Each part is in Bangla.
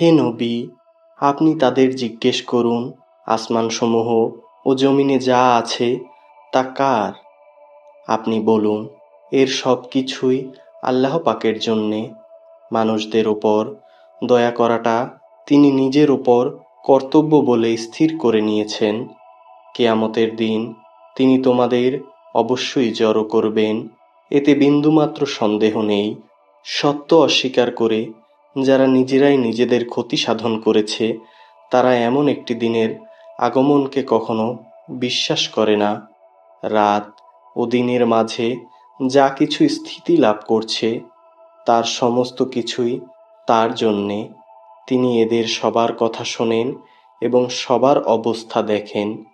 হে নবী, আপনি তাদের জিজ্ঞেস করুন, আসমানসমূহ ও জমিনে যা আছে তা কার? আপনি বলুন, এর সব কিছুই আল্লাহ পাকের জন্যে। মানুষদের ওপর দয়া করাটা তিনি নিজের ওপর কর্তব্য বলে স্থির করে নিয়েছেন। কেয়ামতের দিন তিনি তোমাদের অবশ্যই জড়ো করবেন। এতে বিন্দুমাত্র সন্দেহ নেই, সত্য অস্বীকার করে যারা নিজেরাই নিজেদের ক্ষতি সাধন করেছে, তারা এমন একটি দিনের আগমনকে কখনো বিশ্বাস করে না। রাত ও দিনের মাঝে যা কিছু স্থিতি লাভ করছে, তার সমস্ত কিছুই তার জন্যে। তিনি এদের সবার কথা শোনেন এবং সবার অবস্থা দেখেন।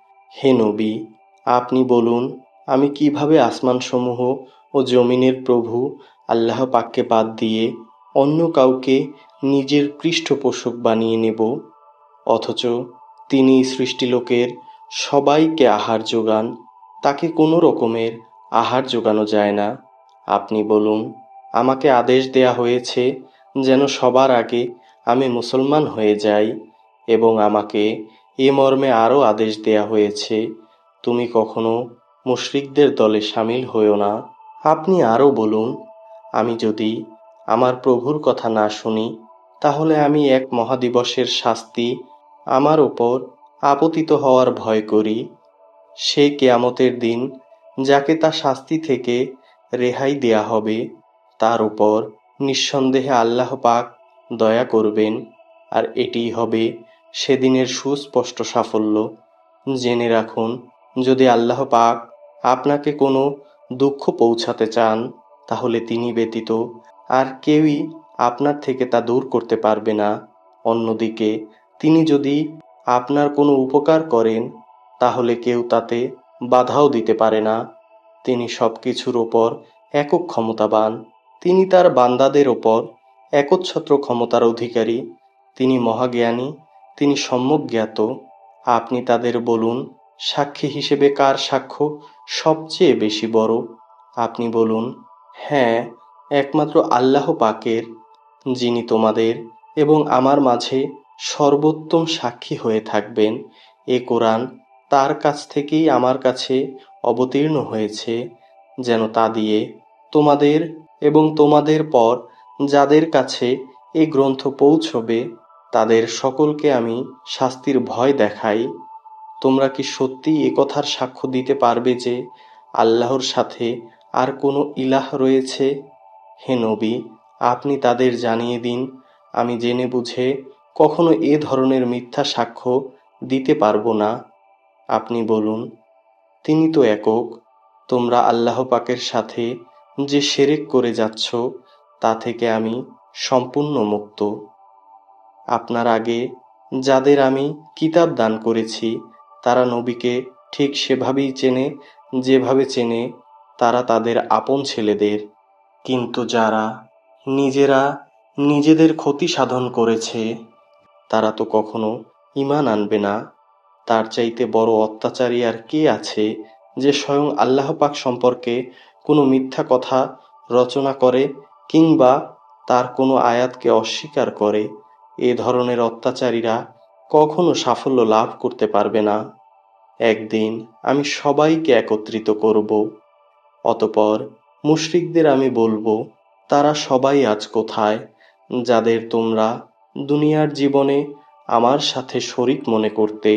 হে নবী, আপনি বলুন, আমি কীভাবে আসমানসমূহ ও জমিনের প্রভু আল্লাহ পাককে বাদ দিয়ে অন্য কাউকে নিজের পৃষ্ঠপোষক বানিয়ে নেব, অথচ তিনি সৃষ্টিলোকের সবাইকে আহার যোগান, তাকে কোনো রকমের আহার যোগানো যায় না। আপনি বলুন, আমাকে আদেশ দেয়া হয়েছে যেন সবার আগে আমি মুসলমান হয়ে যাই এবং আমাকে এ মর্মে আরও আদেশ দেয়া হয়েছে, তুমি কখনো মুশরিকদের দলে সামিল হইও না। আপনি আরও বলুন, আমি যদি আমার প্রভুর কথা না শুনি, তাহলে আমি এক মহাদিবসের শাস্তি আমার ওপর আপতিত হওয়ার ভয় করি। সেই কেয়ামতের দিন যাকে তা শাস্তি থেকে রেহাই দেয়া হবে, তার উপর নিঃসন্দেহে আল্লাহ পাক দয়া করবেন, আর এটিই হবে সেদিনের সুস্পষ্ট সাফল্য। জেনে রাখুন, যদি আল্লাহ পাক আপনাকে কোনো দুঃখ পৌঁছাতে চান, তাহলে তিনি ব্যতীত আর কেউই আপনার থেকে তা দূর করতে পারবে না। অন্যদিকে, তিনি যদি আপনার কোনো উপকার করেন, তাহলে কেউ তাতে বাধাও দিতে পারে না। তিনি সব কিছুর ওপর একক ক্ষমতাবান। তিনি তার বান্দাদের ওপর একচ্ছত্র ক্ষমতার অধিকারী। তিনি মহাজ্ঞানী, তিনি সম্যক জ্ঞাত। আপনি তাদের বলুন, সাক্ষী হিসেবে কার সাক্ষ্য সবচেয়ে বেশি বড়? আপনি বলুন হ্যাঁ একমাত্র আল্লাহ পাকের, যিনি তোমাদের এবং আমার মাঝে সর্বোত্তম সাক্ষী হয়ে থাকবেন। এ কোরআন তার কাছ থেকেই আমার কাছে অবতীর্ণ হয়েছে, যেন তা দিয়ে তোমাদের এবং তোমাদের পর যাদের কাছে এ গ্রন্থ পৌঁছবে, তাদের সকলকে আমি শাস্তির ভয় দেখাই। তোমরা কি সত্যি কথার সাক্ষ্য দিতে পারবে যে আল্লাহর সাথে আর কোনো ইলাহ রয়েছে? হে নবী, আপনি তাদের জানিয়ে দিন, আমি জেনে বুঝে কখনো এ ধরনের মিথ্যা সাক্ষ্য দিতে পারব না। আপনি বলুন, তিনি তো একক, তোমরা আল্লাহ পাকের সাথে যে সেরেক করে যাচ্ছ, তা থেকে আমি সম্পূর্ণ মুক্ত। আপনার আগে যাদের আমি কিতাব দান করেছি, তারা নবীকে ঠিক সেভাবেই চেনে, যেভাবে চেনে, তারা তাদের আপন ছেলেদের কিন্তু যারা নিজেরা নিজেদের ক্ষতি সাধন করেছে, তারা তো কখনো ইমান আনবে না। তার চাইতে বড় অত্যাচারী আর কে আছে যে স্বয়ং আল্লাহ পাক সম্পর্কে কোনো মিথ্যা কথা রচনা করে কিংবা তার কোনো আয়াতকে অস্বীকার করে? এ ধরনের অত্যাচারীরা কখনো সাফল্য লাভ করতে পারবে না। একদিন আমি সবাইকে একত্রিত করব। অতপর মুশরিকদের আমি বলব, তারা সবাই আজ কোথায়, যাদের তোমরা দুনিয়ার জীবনে আমার সাথে শরিক মনে করতে